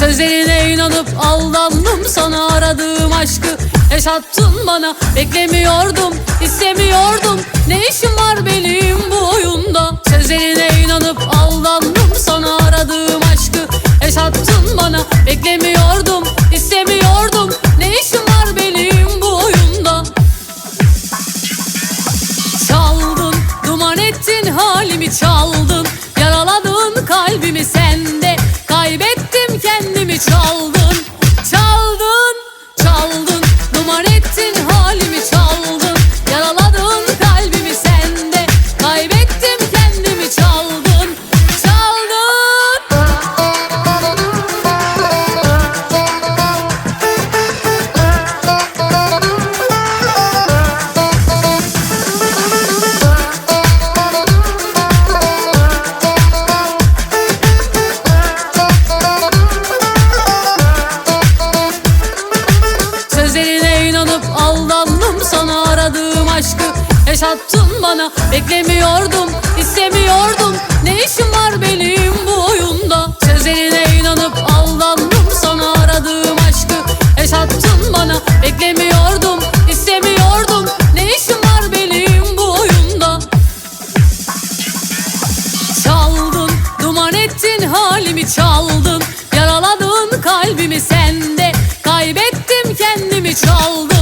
Sözlerine inanıp aldandım sana aradığım aşkı. Yaşattın bana beklemiyordum istemiyordum. Ne işim var benim bu oyunda? Sözlerine inanıp aldandım sana aradığım aşkı. Yaşattın bana beklemiyordum istemiyordum. Ne işim var benim bu oyunda? Çaldın, duman ettin halimi çaldın aşkı Yaşattın bana. Beklemiyordum istemiyordum. Ne işim var benim bu oyunda? Sözlerine inanıp aldandım sana. Aradığım aşkı Yaşattın bana. Beklemiyordum istemiyordum. Ne işim var benim bu oyunda? Çaldın, duman ettin halimi çaldın. Yaraladın kalbimi sende Kaybettim kendimi çaldın